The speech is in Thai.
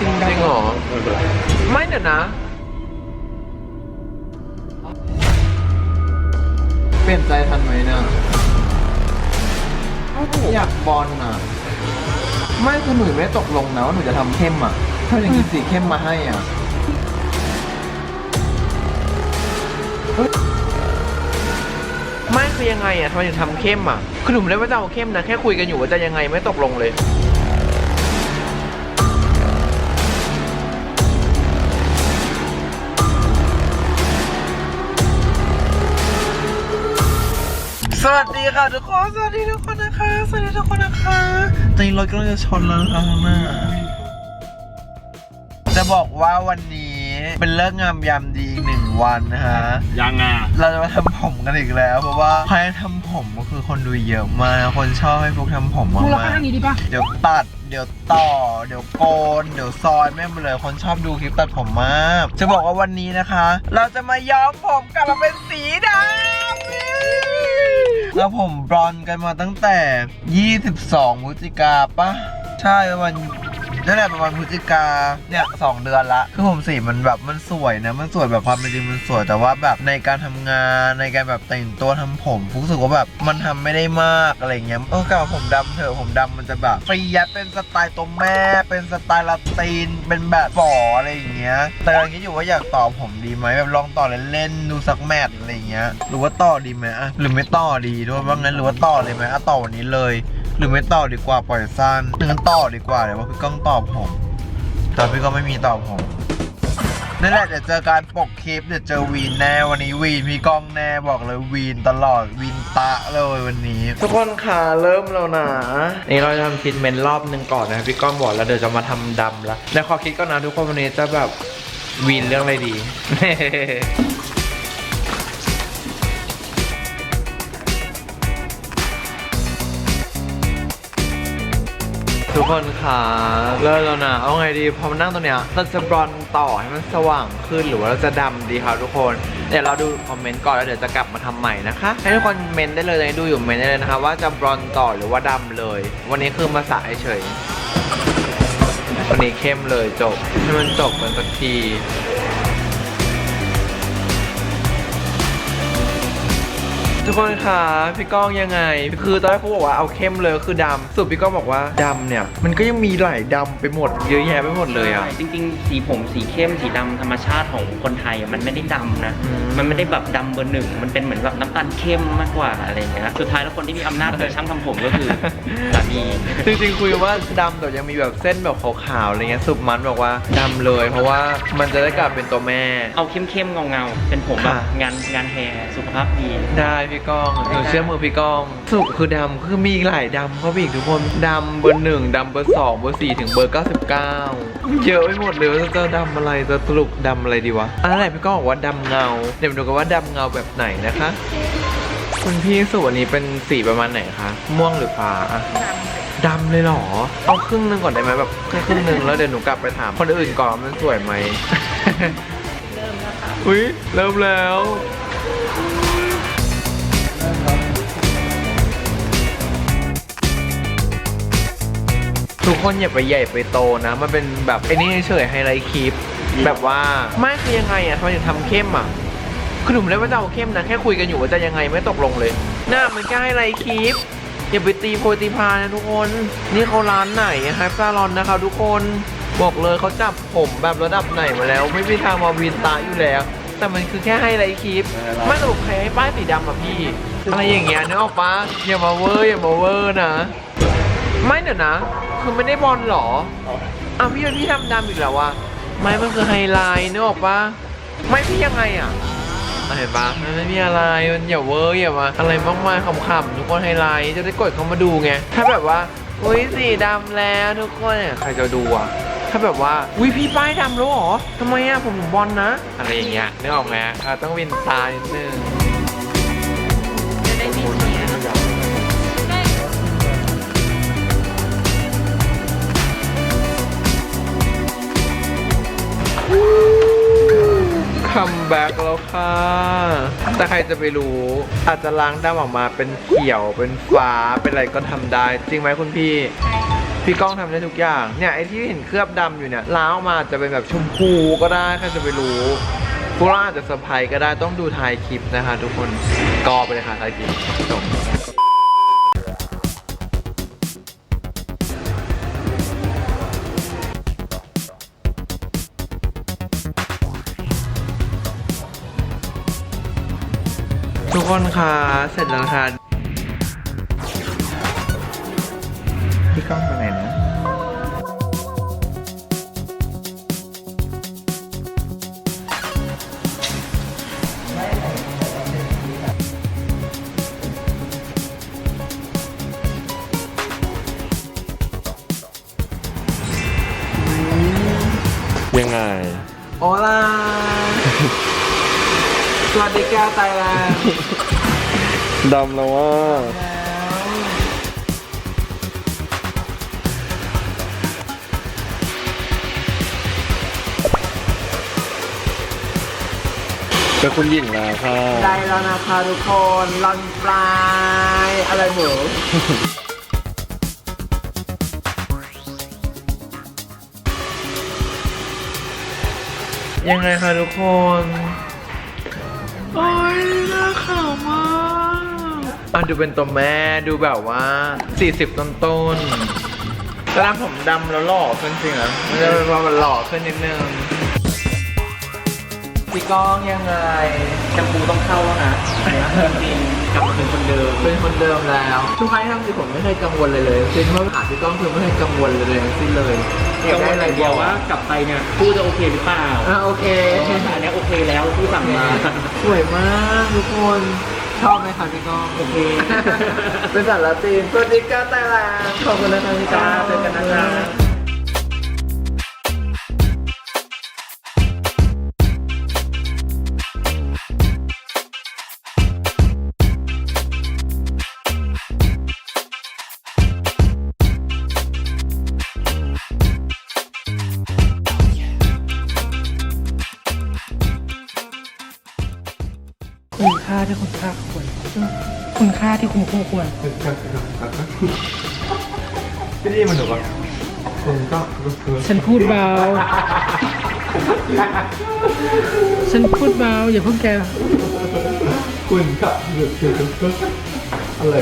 จริงจริงเหรอ ไม่เดี๋ยวนะ เปลี่ยนใจทันไหมเนี่ยอยากบอลอะ ไม่คือหนูไม่ตกลงนะว่าหนูจะทำเข้มอะ ถ้าอย่างกินสีเข้มมาให้อะเฮ้ยไม่คือยังไงอะทำไมถึงทำเข้มอะคือหนูไม่ได้ว่าจะเอาเข้มนะ แค่คุยกันอยู่ว่าจะยังไงไม่ตกลงเลย วัสดีค่ะทุกคน สวัสดีทุกคนนะคะ สวัสดีทุกคนนะคะตอนนี้รถกำลังจะชนแล้วนะคะข้างหน้าจะบอกว่าวันนี้เป็นเลิกษ์งามยามดีอีกหนึ่งวันนะฮะ ยังอะเราจะมาทำผมกันอีกแล้ว เพราะว่าใครทำผมก็คือคนดูเยอะมากคนชอบให้พวกทำผมมากมึงเราๆข้างนี้ดีป่ะเดี๋ยวตัด เดี๋ยวต่อ เดี๋ยวโกน เดี๋ยวซอยแม่งไปเลย คนชอบดูคลิปตัดผมมาก จะบอกว่าวันนี้นะคะ เราจะมาย้อมผมกลับมาเป็นสีดำ แล้วผมบลอนกันมาตั้งแต่ 22พฤศจิกาปะใช่ประมาณ นั่นแหละประมาณพฤศจิกาเนี่ยสองเดือนละ คือผมสีมันแบบมันสวยนะ มันสวยแบบความเป็นจริงมันสวยแต่ว่าแบบในการทำงานในการแบบแต่งตัวทำผมรู้สึกว่าแบบมันทำไม่ได้มากอะไรเงี้ยเออกลับผมดำเถอะผมดำมันจะแบบฟรียัดเป็นสไตล์ตัวแม่ เป็นสไตล์ลาตินเป็นแบบฝออะไรอย่างเงี้ย แต่กำลังคิดอยู่ว่าอยากต่อผมดีไหมแบบลองต่อเล่นๆดูสักแมทอะไรเงี้ย หรือว่าต่อดีไหมอะหรือไม่ต่อดีด้วยว่างั้นหรือว่าต่อเลยไหมอะต่อวันนี้เลย หรือไม่ต่อดีกว่าปล่อยสั้นงั้นต่อดีกว่าเดี๋ยวว่าพี่ก้องตอบผมแต่พี่ก็ไม่มีตอบผมนั่นแหละเดี๋ยวเจอการปกคลิปเดี๋ยวเจอวีนแน่วันนี้วีนพี่ก้องแน่บอกเลยวีนตลอดวีนตะเลยวันนี้ ทุกคนค่ะเริ่มแล้วนะนี่เราจะทำคิดเมนรอบหนึ่งก่อนนะพี่ก้องบอกแล้วเดี๋ยวจะมาทำดำแล้วในขอคิดก่อนนะทุกคนวันนี้จะแบบวีนเรื่องอะไรดี ทุกคนค่ะเริ่มแล้วนะ เอาไงดี พอมานั่งตรงเนี้ยเราจะบรอนต่อให้มันสว่างขึ้นหรือว่าเราจะดำดีครับทุกคน เดี๋ยวเราดูคอมเมนต์ก่อนแล้วเดี๋ยวจะกลับมาทำใหม่นะคะ ให้ทุกคนเมนได้เลยนะดูอยู่เมนได้เลยนะคะ ว่าจะบรอนต่อหรือว่าดำเลย วันนี้คือมาสายเฉยวันนี้เข้มเลยจบให้มันจบกันสักที ทุกคนคะพี่ก้องยังไง คือตอนแรกเขาบอกว่าเอาเข้มเลยก็คือดำสุดพี่ก้องบอกว่าดำเนี่ย มันก็ยังมีหลายดำไปหมดเยอะแยะไปหมดเลยอะจริงๆ สีผมสีเข้มสีดำธรรมชาติของคนไทยอะมันไม่ได้ดำนะ อืม มันไม่ได้แบบดำเบอร์หนึ่ง มันเป็นเหมือนแบบน้ำตาลเข้มมากกว่าอะไรอย่างเงี้ย สุดท้ายแล้วคนที่มีอำนาจในช่างทำผมก็คือสามี จริงๆคุยว่าดำแต่ยังมีแบบเส้นแบบขาวๆอะไรเงี้ยสุบมันบอกว่าดำเลย เพราะว่ามันจะได้กลับเป็นตัวแม่ เอาเข้มๆเงาๆ เป็นผมแบบค่ะ งานงานแฮร์สุขภาพดี ได้พี่ก้องหนูเชื่อมือพี่ก้องสุกคือดำคือมีอีกหลายดำเขาไปอีกทุกคนดำเบอร์หนึ่งดำเบอร์สองเบอร์สี่ถึงเบอร์เก้าสิบเก้าเยอะไปหมดเลยว่าจะดำอะไรจะสรุปดำอะไรดีวะอะไรพี่ก้องบอกว่าดำเงาเดี๋ยวมาดูกันว่าดำเงาแบบไหนนะคะคุณพี่สุวันนี้เป็นสีประมาณไหนคะม่วงหรือฟ้าอะดำเลยเหรอ เอาครึ่งหนึงก่อนได้ไหมแบบแค่ครึ่งหนึงแล้วเดี๋ยวหนูกลับไปถามคนอื่นก่อนว่ามันสวยไหมเริ่มแล้วค่ะอุ้ยเริ่มแล้ว ทุกคนอย่าไปใหญ่ไปโตนะ มันเป็นแบบไอ้นี่เฉยไฮไลท์คลิป แบบว่าไม่คือยังไงอะทำไมถึงทำเข้มอะคือหนูไม่ได้ว่าจะเอาเข้มนะ แค่คุยกันอยู่ว่าจะยังไงไม่ตกลงเลยหน้ามันแค่ไฮไลท์คลิปอย่าไปตีโพยตีพานะทุกคน นี่เขาร้านไหนฮะซาลอนนะคะทุกคนบอกเลยเขาจับผมแบบระดับไหนมาแล้ว ไม่มีทางมาวินตาอยู่แล้ว แต่มันคือแค่ไฮไลท์คลิปไม่สรุปใครให้ป้ายสีดำอะพี่ อะไรอย่างเงี้ยนึกออกปะอย่ามาเวอร์อย่ามาเวอร์นะ ไม่เดี๋ยวนะ คือไม่ได้บอลหรออะพี่เป็นพี่ทำดำอีกแล้ววะไม่มันคือไฮไลท์นึกออกปะไม่พี่ยังไงอะเห็นปะมันไม่มีอะไรมันอย่าเวอร์อย่ามาอะไรมากมายขำๆทุกคนไฮไลท์จะได้กดเข้ามาดูไงถ้าแบบว่าอุ้ยสีดำแล้วทุกคนเนี่ยใครจะดูอะถ้าแบบว่าอุ้ยพี่ป้ายดำแล้วหรอทำไมอะผมบอลนะ อะไรอย่างเงี้ยนึกออกไหมต้องวินตานิดนึง คัมแบ็กแล้วค่ะ แต่ใครจะไปรู้ อาจจะล้างดำออกมาเป็นเขียวเป็นฟ้าเป็นอะไรก็ทำได้ จริงไหมคุณพี่ พี่ก้องทำได้ทุกอย่าง เนี่ยไอที่เห็นเคลือบดำอยู่เนี่ยล้างออกมาจะเป็นแบบชมพูก็ได้ใครจะไปรู้ พวกเราอาจจะเซอร์ไพรส์ก็ได้ต้องดูทายคลิปนะคะ ทุกคน กอไปเลยค่ะท้ายคลิปจบ ทุกคนคะเสร็จแล้วนะคะพี่ก้องไปไหนนะยังไง โอลา สวัสดีแก้วไตแลนด์ดำแล้วว่า เป็นคุณหญิงแล้วค่ะ ได้แล้วนะคะทุกคนลอนปลายอะไรหมูยังไงคะทุกคน โอ้ยน่าขำมากอะดูเป็นตัวแม่ดูแบบว่า 40 ต้นต้นๆตอนนั้นผมดำแล้วหล่อขึ้นจริงเหรอมันจะเป็นว่ามันหล่อขึ้นนิดนึงพี่ก้องยังไงแชมพูต้องเข้าแล้วนะ จริงๆกลับมาเป็นคนเดิมเป็นคนเดิมแล้ว ทุกครั้งที่ทำสิผมไม่เคยกังวลเลยเลยจริงเพราะหาพี่ก้องคือไม่เคยกังวลเลยเลยทั้งสิ้นเลยกังวลอย่างเดียวว่ากลับไปเนี่ยผู้จะโอเคหรือเปล่าอะโอเคอันเนี้ยโอเคแล้วผู้สั่งมาสวยมากทุกคนชอบไหมคะพี่ก้องโอเคเป็นสัตว์ละตีนสวัสดีค่ะไต้แลนด์ขอบคุณนะคะพี่ก้องเจอกันนะครัาที่คุณค่าควรคุณค่าที่คุณคู่ควรพี่ดีมันหนูปะผมก็คือฉันพูดเบา ฉันพูดเบาอย่าเพิ่งแก คุณก็คือคืออะไร